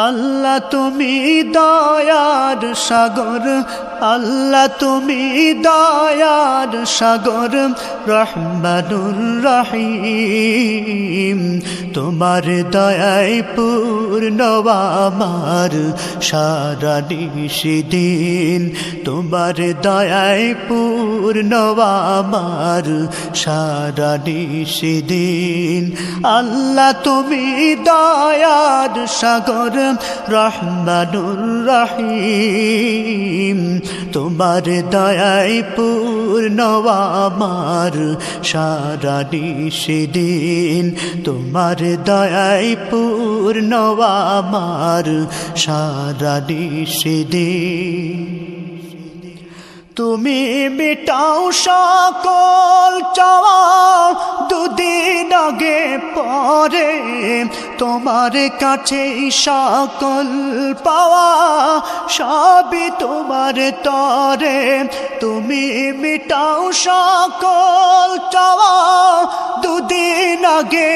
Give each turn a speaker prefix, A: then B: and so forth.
A: আল্লাহ তুমি দয়ার সাগর আল্লাহ তুমি দয়ার সাগর, রহমানুর রহিম। তোমার দয়ায় পূর্ণ আমার সারা দিন তোমার দয়ায় পূর্ণ আমার সারা দিন আল্লাহ তুমি দয়ার সাগর, রহমানুর রহিম। তোমার দয়ায় পূর্ণ আমার। সারা দিন তোমার দয়ায় পূর্ণ আমার। সারা দিন তুমি মিটাও সকল চাওয়া পরে তোমার কাছে সকল পাওয়া সবই তোমার তরে। তুমি মিটাও সকল চাওয়া